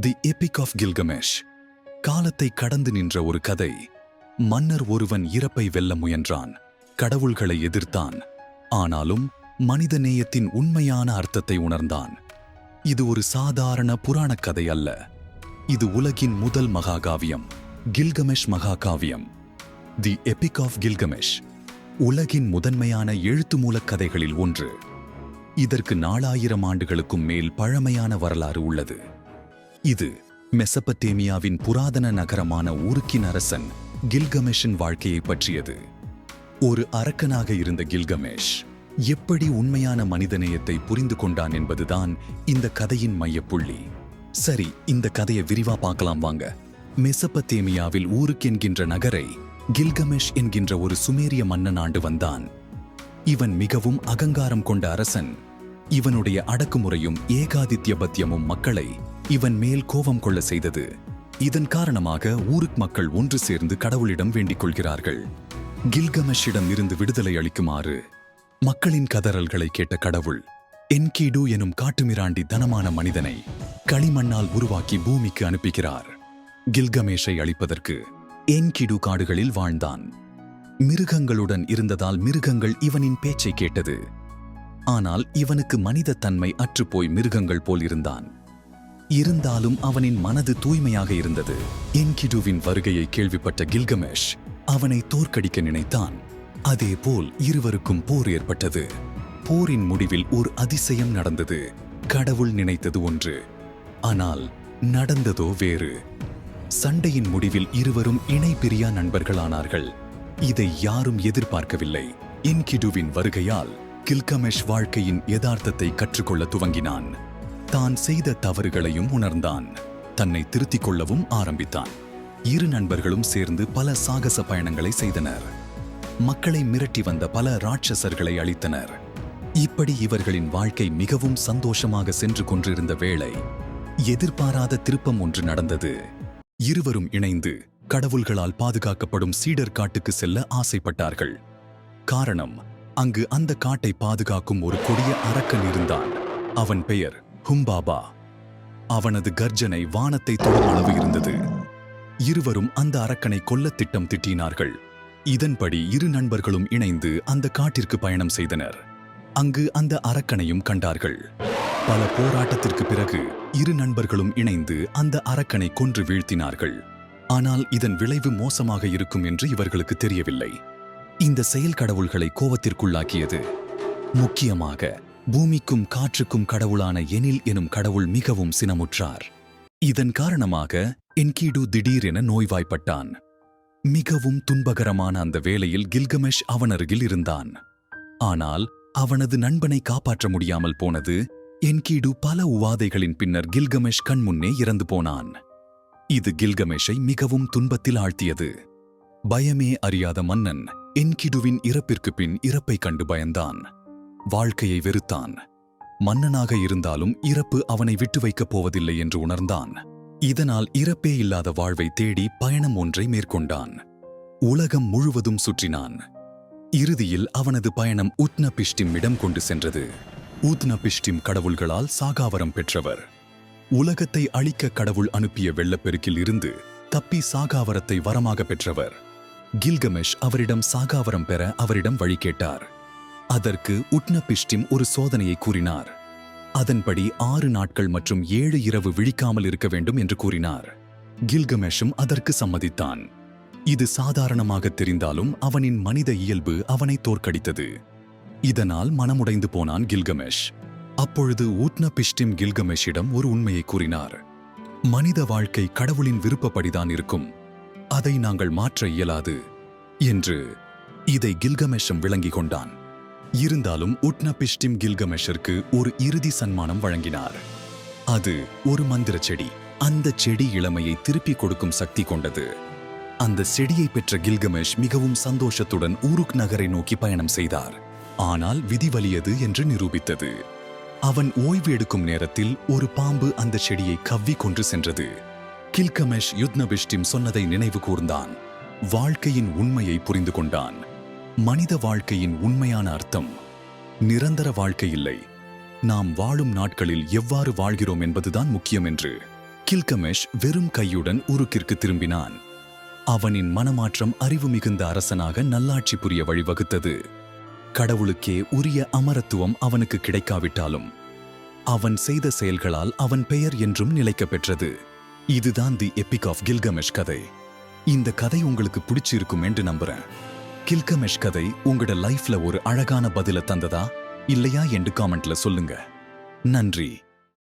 The epic of Gilgamesh காலத்தை கடந்து நின்ற ஒரு கதை. மன்னர் ஒருவன் இறப்பை வெல்ல முயன்றான். கடவுள்களை எதிர்த்தான். ஆனாலும் மனித நேயத்தின் உண்மையான அர்த்தத்தை உணர்ந்தான். இது ஒரு சாதாரண புராணக் கதை அல்ல. இது உலகின் முதல் மகாகாவியம். கில்கமேஷ் மகாகாவியம். தி எபிக் ஆஃப் கில்கமேஷ் உலகின் முதன்மையான எழுத்து மூலக் கதைகளில் ஒன்று. இதற்கு நாலாயிரம் ஆண்டுகளுக்கும் மேல் பழமையான வரலாறு உள்ளது. இது மெசபத்தேமியாவின் புராதன நகரமான ஊருக்கின் அரசன் கில்கமேஷின் வாழ்க்கையை பற்றியது. ஒரு அரக்கனாக இருந்த கில்கமேஷ் எப்படி உண்மையான மனிதநேயத்தை புரிந்து கொண்டான் என்பதுதான் இந்த கதையின் மையப்புள்ளி. சரி இந்த கதையை விரிவா பார்க்கலாம் வாங்க. மெசபத்தேமியாவில் ஊருக்கு என்கின்ற நகரை கில்கமேஷ் என்கின்ற ஒரு சுமேரிய மன்னன் ஆண்டு வந்தான். இவன் மிகவும் அகங்காரம் கொண்ட அரசன். இவனுடைய அடக்குமுறையும் ஏகாதித்யபத்தியமும் மக்களை இவன் மேல் கோபம் கொள்ள செய்தது. இதன் காரணமாக ஊருக் மக்கள் ஒன்று சேர்ந்து கடவுளிடம் வேண்டிக் கொள்கிறார்கள். கில்கமஷிடம் இருந்து விடுதலை அளிக்குமாறு மக்களின் கதறல்களை கேட்ட கடவுள் என்கீடு எனும் காட்டுமிராண்டி தனமான மனிதனை களிமண்ணால் உருவாக்கி பூமிக்கு அனுப்புகிறார். கில்கமேஷை அழிப்பதற்கு என்கிடு காடுகளில் வாழ்ந்தான். மிருகங்களுடன் இருந்ததால் மிருகங்கள் இவனின் பேச்சை கேட்டது. ஆனால் இவனுக்கு மனித தன்மை அற்றுப்போய் மிருகங்கள் போல் இருந்தான். இருந்தாலும் அவனின் மனது தூய்மையாக இருந்தது. என்கிடுவின் வருகையை கேள்விப்பட்ட கில்கமேஷ் அவனை தோற்கடிக்க நினைத்தான். அதேபோல் இருவருக்கும் போர் ஏற்பட்டது. போரின் முடிவில் ஒரு அதிசயம் நடந்தது. கடவுள் நினைத்தது ஒன்று. ஆனால் நடந்ததோ வேறு. சண்டையின் முடிவில் இருவரும் இணை பிரியா நண்பர்களானார்கள். இதை யாரும் எதிர்பார்க்கவில்லை. இன்கிடுவின் வருகையால் கில்கமேஷ் வாழ்க்கையின் யதார்த்தத்தை கற்றுக்கொள்ள துவங்கினான். தான் செய்த தவறுகளையும் உணர்ந்தான். தன்னை திருத்திக் கொள்ளவும் ஆரம்பித்தான். இரு நண்பர்களும் சேர்ந்து பல சாகச பயணங்களை செய்தனர். மக்களை மிரட்டி வந்த பல ராட்சசர்களை அழித்தனர். இப்படி இவர்களின் வாழ்க்கை மிகவும் சந்தோஷமாக சென்று கொண்டிருந்த வேளை எதிர்பாராத திருப்பம் ஒன்று நடந்தது. இருவரும் இணைந்து கடவுள்களால் பாதுகாக்கப்படும் சீடர் காட்டுக்கு செல்ல ஆசைப்பட்டார்கள். காரணம் அங்கு அந்த காட்டை பாதுகாக்கும் ஒரு கொடிய அரக்கன் இருந்தான். அவன் பெயர் ஹும்பாபா. அவனது கர்ஜனை வானத்தை தொடும் அளவு இருந்தது. இருவரும் அந்த அரக்கனை கொல்ல திட்டம் திட்டினார்கள். இதன்படி இரு நண்பர்களும் இணைந்து அந்த காட்டிற்கு பயணம் செய்தனர். அங்கு அந்த அரக்கனையும் கண்டார்கள். பல போராட்டத்திற்கு பிறகு இரு நண்பர்களும் இணைந்து அந்த அரக்கனை கொன்று வீழ்த்தினார்கள். ஆனால் இதன் விளைவு மோசமாக இருக்கும் என்று இவர்களுக்கு தெரியவில்லை. இந்த செயல் கடவுள்களை கோபத்திற்குள்ளாக்கியது முக்கியமாக பூமிக்கும் காற்றுக்கும் கடவுளான எனில் எனும் கடவுள் மிகவும் சினமுற்றார். இதன் காரணமாக என்கீடு திடீரென நோய்வாய்ப்பட்டான். மிகவும் துன்பகரமான அந்த வேளையில் கில்கமேஷ் அவனருகில் இருந்தான். ஆனால் அவனது நண்பனை காப்பாற்ற முடியாமல் போனது என்கீடு பல உவாதைகளின் பின்னர் கில்கமேஷ் கண்முன்னே இறந்து போனான். இது கில்கமேஷை மிகவும் துன்பத்தில் ஆழ்த்தியது. பயமே அறியாத மன்னன் என்கிடுவின் இறப்பிற்கு பின் இறப்பை கண்டு பயந்தான். வாழ்க்கையை வெறுத்தான். மன்னனாக இருந்தாலும் இறப்பு அவனை விட்டு வைக்கப் போவதில்லை என்று உணர்ந்தான். இதனால் இறப்பே இல்லாத வாழ்வை தேடி பயணம் ஒன்றை மேற்கொண்டான். உலகம் முழுவதும் சுற்றினான். இறுதியில் அவனது பயணம் உத்னபிஷ்டிம் இடம் கொண்டு சென்றது. ஊத்னபிஷ்டிம் கடவுள்களால் சாகாவரம் பெற்றவர். உலகத்தை அழிக்க கடவுள் அனுப்பிய வெள்ளப்பெருக்கில் இருந்து தப்பி சாகாவரத்தை வரமாக பெற்றவர். கில்கமெஷ் அவரிடம் சாகாவரம் பெற அவரிடம் வழி கேட்டார். அதற்கு உட்னபிஷ்டிம் ஒரு சோதனையை கூறினார். அதன்படி ஆறு நாட்கள் மற்றும் ஏழு இரவு விழிக்காமல் இருக்க வேண்டும் என்று கூறினார். கில்கமேஷும் அதற்கு சம்மதித்தான். இது சாதாரணமாக தெரிந்தாலும் அவனின் மனித இயல்பு அவனை தோற்கடித்தது. இதனால் மனமுடைந்து போனான் கில்கமேஷ். அப்பொழுது ஊட்னபிஷ்டிம் கில்கமேஷிடம் ஒரு உண்மையை கூறினார். மனித வாழ்க்கை கடவுளின் விருப்பப்படிதான் இருக்கும். அதை நாங்கள் மாற்ற இயலாது என்று இதை கில்கமேஷம் விளங்கிக் கொண்டான். இருந்தாலும் உட்னபிஷ்டிம் கில்கமெஷிற்கு ஒரு இறுதி சன்மானம் வழங்கினார். அது ஒரு மந்திர செடி. அந்த செடி இளமையை திருப்பிக் கொடுக்கும் சக்தி கொண்டது. அந்த செடியை பெற்ற கில்கமேஷ் மிகவும் சந்தோஷத்துடன் ஊருக் நகரை நோக்கி பயணம் செய்தார். ஆனால் விதி வலியது என்று நிரூபித்தது. அவன் ஓய்வு எடுக்கும் நேரத்தில் ஒரு பாம்பு அந்த செடியை கவ்வி கொன்று சென்றது. கில்கமேஷ் யுத்னபிஷ்டிம் சொன்னதை நினைவு கூர்ந்தான். வாழ்க்கையின் உண்மையை புரிந்து கொண்டான். மனித வாழ்க்கையின் உண்மையான அர்த்தம். நிரந்தர வாழ்க்கை இல்லை. நாம் வாழும் நாட்களில் எவ்வாறு வாழ்கிறோம் என்பதுதான் முக்கியம் என்று கில்கமேஷ் வெறும் கையுடன் உருக்கிற்கு திரும்பினான். அவனின் மனமாற்றம் அறிவு மிகுந்த அரசனாக நல்லாட்சி புரிய வழிவகுத்தது. கடவுளுக்கே உரிய அமரத்துவம் அவனுக்கு கிடைக்காவிட்டாலும் அவன் செய்த செயல்களால் அவன் பெயர் என்றும் நிலைக்கப் பெற்றது. இதுதான் தி எபிக் ஆஃப் கில்கமெஷ் கதை. இந்த கதை உங்களுக்கு பிடிச்சிருக்கும் என்று நம்புறேன். கில்கமெஷ் கதை உங்களோட லைஃப்ல ஒரு அழகான பதில தந்ததா? இல்லையா என்று காமெண்ட்ல சொல்லுங்க. நன்றி.